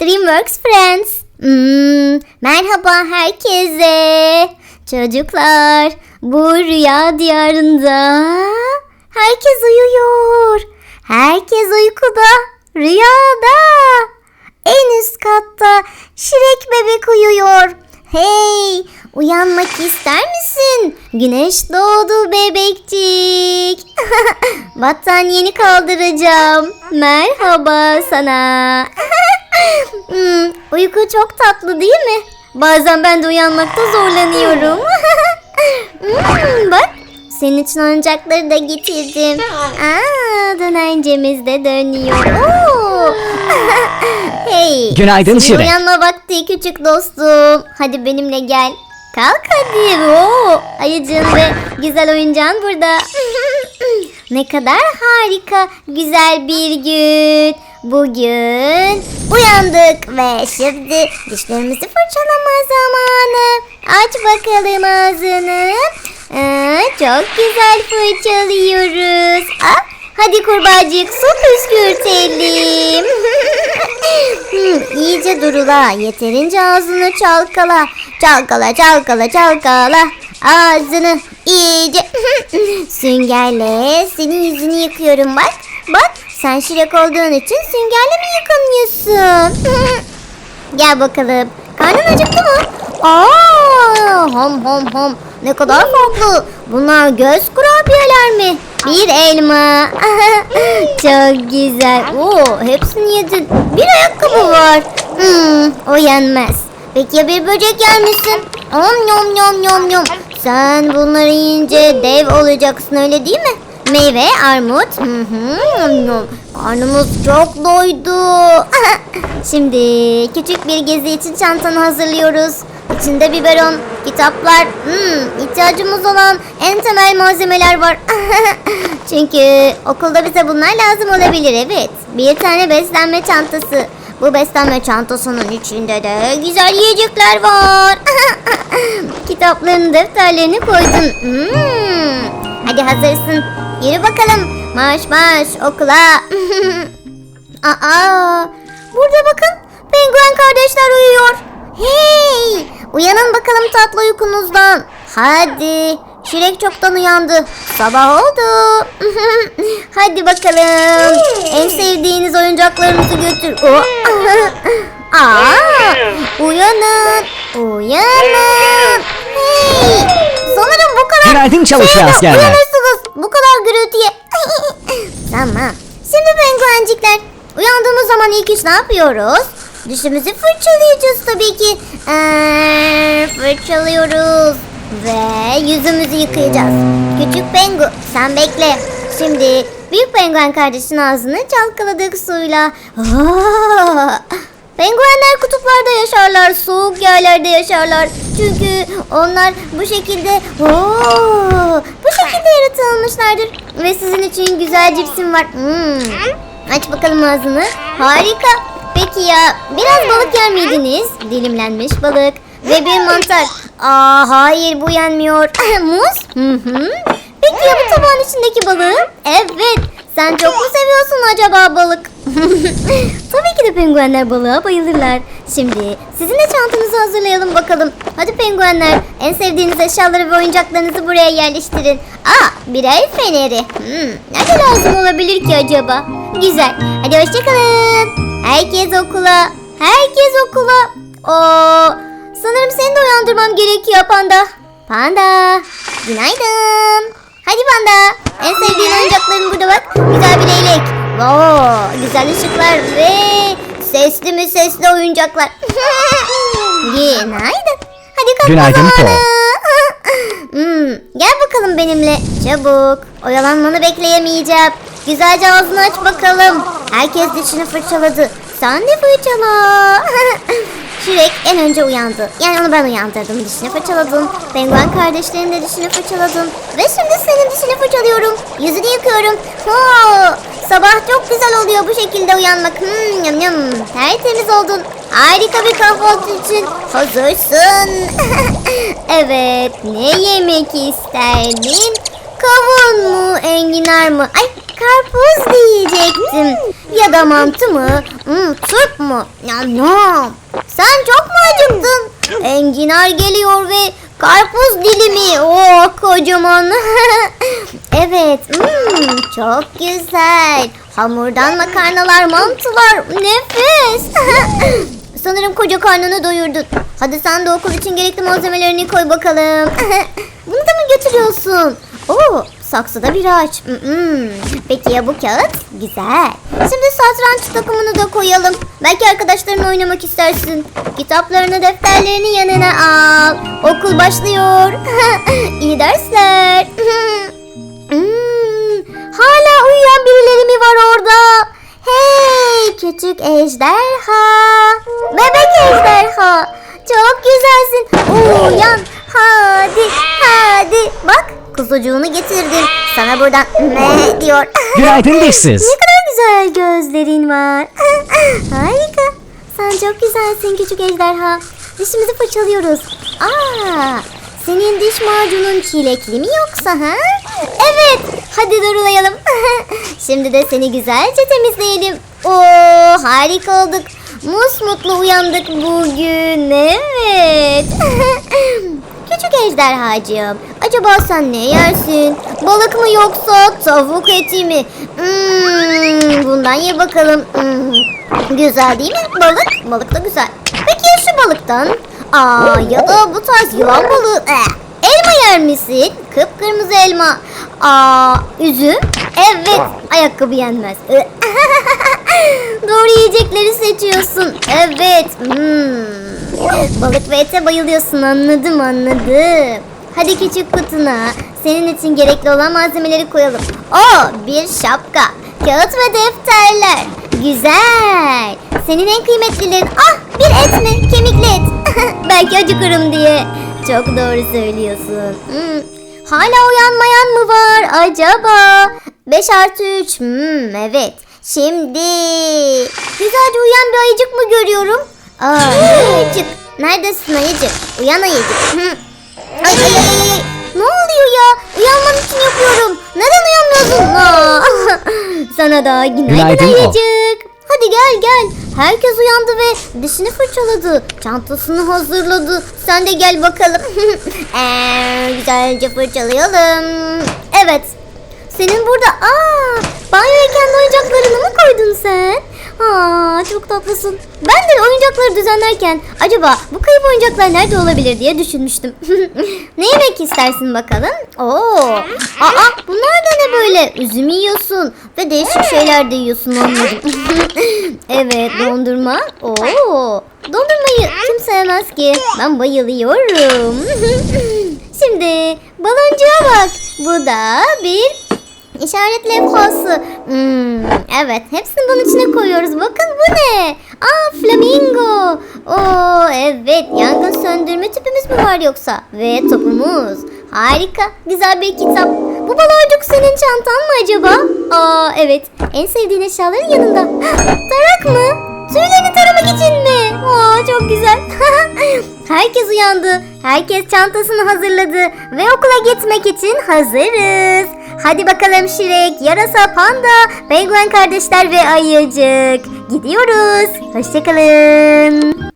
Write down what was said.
DreamWorks Friends. Hmm, merhaba herkese. Çocuklar, bu rüya diyarında herkes uyuyor. Herkes uykuda, rüyada. En üst katta Şirek bebek uyuyor. Hey, uyanmak ister misin? Güneş doğdu bebekcik. Battaniyeni kaldıracağım. Merhaba sana. Hmm, uyku çok tatlı değil mi? Bazen ben de uyanmakta zorlanıyorum. Hmm, bak, senin için oyuncakları da getirdim. Aa, dönencemiz de dönüyor. Oo. hey. Günaydın Şirek. Uyanma vakti küçük dostum. Hadi benimle gel. Kalk hadi. Oo, ayıcığın ve güzel oyuncağın burada. ne kadar harika, güzel bir gün. Bugün uyandık ve şimdi dişlerimizi fırçalama zamanı. Aç bakalım ağzını. Aa, çok güzel fırçalıyoruz. Ah, hadi kurbağacık su püskürtelim. Hmm, iyice durula. Yeterince ağzını çalkala. Çalkala çalkala çalkala. Ağzını iyice süngerle senin yüzünü yıkıyorum bak. Bak sen şirek olduğun için süngerle mi yıkanıyorsun? Gel bakalım. Karnın acıktı mı? Aa, hom hom hom. Ne kadar farklı. Bunlar göz kurabiyeler mi? Bir elma. Çok güzel. Oo, hepsini yedin. Bir ayakkabı var. Hmm, o yenmez. Peki ya bir böcek yer misin? Om yom yom yom yom. Sen bunları yiyince dev olacaksın öyle değil mi? Meyve, armut. Hı hı, yom yom. Karnımız çok doydu. Şimdi küçük bir gezi için çantanı hazırlıyoruz. İçinde biberon, kitaplar, hmm, ihtiyacımız olan en temel malzemeler var. Çünkü okulda bize bunlar lazım olabilir evet. Bir tane beslenme çantası. Bu beslenme çantasının içinde de güzel yiyecekler var. Kitaplarını, defterlerini koydun. Hmm. Hadi hazırsın. Yürü bakalım. Marş marş okula. Aa, burada bakın. Penguen kardeşler uyuyor. Hey! Uyanın bakalım tatlı uykunuzdan. Hadi. Şirek çoktan uyandı. Sabah oldu. Hadi bakalım. En sevdiğiniz oyuncaklarınızı götür. Oh. Aa, uyanın. Uyanın. Hey! Sanırım bu kadar Günaydın çalışkan şeyle askerler. uyanırsınız. Bu kadar gürültüye. tamam. Şimdi penguencikler. Uyandığımız zaman ilk iş ne yapıyoruz? Dişimizi fırçalayacağız tabii ki. Ee, fırçalıyoruz. Ve yüzümüzü yıkayacağız. Küçük pengu sen bekle. Şimdi büyük penguen kardeşin ağzını çalkaladık suyla. Aa, Penguenler kutuplarda yaşarlar, soğuk yerlerde yaşarlar. Çünkü onlar bu şekilde Oo, bu şekilde yaratılmışlardır. Ve sizin için güzel cipsim var. Hmm. Aç bakalım ağzını. Harika. Peki ya biraz balık yer miydiniz? Dilimlenmiş balık ve bir mantar. Aa hayır bu yenmiyor. Muz? Hı hı. Peki ya bu tabağın içindeki balığı? Evet. Sen çok mu seviyorsun acaba balık? Tabii ki de penguenler balığa bayılırlar. Şimdi sizin de çantanızı hazırlayalım bakalım. Hadi penguenler en sevdiğiniz eşyaları ve oyuncaklarınızı buraya yerleştirin. Aa bir el feneri. Hmm, nerede lazım olabilir ki acaba? Güzel. Hadi hoşçakalın. Herkes okula. Herkes okula. Oo, sanırım seni de uyandırmam gerekiyor panda. Panda. Günaydın. Hadi panda. En sevdiğin oyuncakların burada bak. Güzel bir leylek. Oo, güzel ışıklar ve sesli mi sesli oyuncaklar. Günaydın. Hadi kalkma Günaydın. Paul. hmm, gel bakalım benimle. Çabuk. Oyalanmanı bekleyemeyeceğim. Güzelce ağzını aç bakalım. Herkes dişini fırçaladı. Sen de fırçala. Şirek en önce uyandı. Yani onu ben uyandırdım. Dişini fırçaladım. Penguen kardeşlerin de dişini fırçaladım. Ve şimdi senin dişini fırçalıyorum. Yüzünü yıkıyorum. Oo, sabah çok güzel oluyor bu şekilde uyanmak. Hmm, yam yam. Tertemiz oldun. Harika bir kahvaltı için hazırsın. evet, ne yemek isterdin? Kavun mu, enginar mı? Ay, karpuz diyecektim. Da mantı mı? Hmm, turp mu? Yam yam. Sen çok mu acıktın? Enginar geliyor ve karpuz dilimi. Oh kocaman. evet. hmm, çok güzel. Hamurdan makarnalar, mantılar. Nefis. Sanırım koca karnını doyurdun. Hadi sen de okul için gerekli malzemelerini koy bakalım. Bunu da mı götürüyorsun? Oo, saksıda bir ağaç. Mm-mm. Peki ya bu kağıt? Güzel. Şimdi satranç takımını da koyalım. Belki arkadaşlarınla oynamak istersin. Kitaplarını, defterlerini yanına al. Okul başlıyor. İyi dersler. Hmm, hala uyuyan birileri mi var orada? Hey küçük ejderha. Bebek ejderha. Çok güzelsin. Hadi. Bak kuzucuğunu getirdim. Sana buradan ne diyor. Günaydın dişsiz. Ne kadar güzel gözlerin var. Harika. Sen çok güzelsin küçük ejderha. Dişimizi fırçalıyoruz. Aa, senin diş macunun çilekli mi yoksa ha? Evet. Hadi durulayalım. Şimdi de seni güzelce temizleyelim. Oo, harika olduk. Musmutlu uyandık bugün. Evet. Küçük ejderhacığım, acaba sen ne yersin? Balık mı yoksa tavuk eti mi? Hmm, bundan ye bakalım. Hmm, güzel değil mi? Balık, balık da güzel. Peki ya şu balıktan? Aa, ya da bu tarz yılan balığı. Eh, elma yer misin? Kıpkırmızı elma. Aa, üzüm? Evet, ayakkabı yenmez. Eh. Doğru yiyecekleri seçiyorsun. Evet. Hmm. Balık ve ete bayılıyorsun anladım anladım. Hadi küçük kutuna senin için gerekli olan malzemeleri koyalım. O bir şapka, kağıt ve defterler. Güzel. Senin en kıymetlilerin ah bir et mi? Kemikli et. Belki acıkırım diye. Çok doğru söylüyorsun. Hmm. Hala uyanmayan mı var acaba? 5 artı 3. Hmm, evet. Şimdi güzelce uyuyan bir ayıcık mı görüyorum? Aa, ayıcık. Neredesin ayıcık? Uyan ayıcık. Ay. Ne oluyor ya? Uyanman için yapıyorum. Neden uyanmıyorsun? Aa, Sana da günaydın, Günaydın ayıcık. Hadi gel gel. Herkes uyandı ve dişini fırçaladı. Çantasını hazırladı. Sen de gel bakalım. Eee, güzelce fırçalayalım. Evet. Senin burada aa banyoya kendi oyuncaklarını mı koydun sen? Aa çok tatlısın. Ben de oyuncakları düzenlerken acaba bu kayıp oyuncaklar nerede olabilir diye düşünmüştüm. ne yemek istersin bakalım? Oo. Aa bunlar da ne böyle? Üzüm yiyorsun ve değişik şeyler de yiyorsun anladım. evet dondurma. Oo. Dondurmayı kim sevmez ki? Ben bayılıyorum. Şimdi baloncuğa bak. Bu da bir İşaret levhası. Hmm, evet hepsini bunun içine koyuyoruz. Bakın bu ne? Aa flamingo. Oo evet yangın söndürme tüpümüz mü var yoksa? Ve topumuz. Harika. Güzel bir kitap. Bu baloncuk senin çantan mı acaba? Aa evet. En sevdiğin eşyaların yanında. Tarak mı? Tüylerini taramak için mi? Aa çok güzel. Herkes uyandı. Herkes çantasını hazırladı ve okula gitmek için hazırız. Hadi bakalım Şirek, Yarasa, Panda, Penguen kardeşler ve Ayıcık. Gidiyoruz. Hoşçakalın.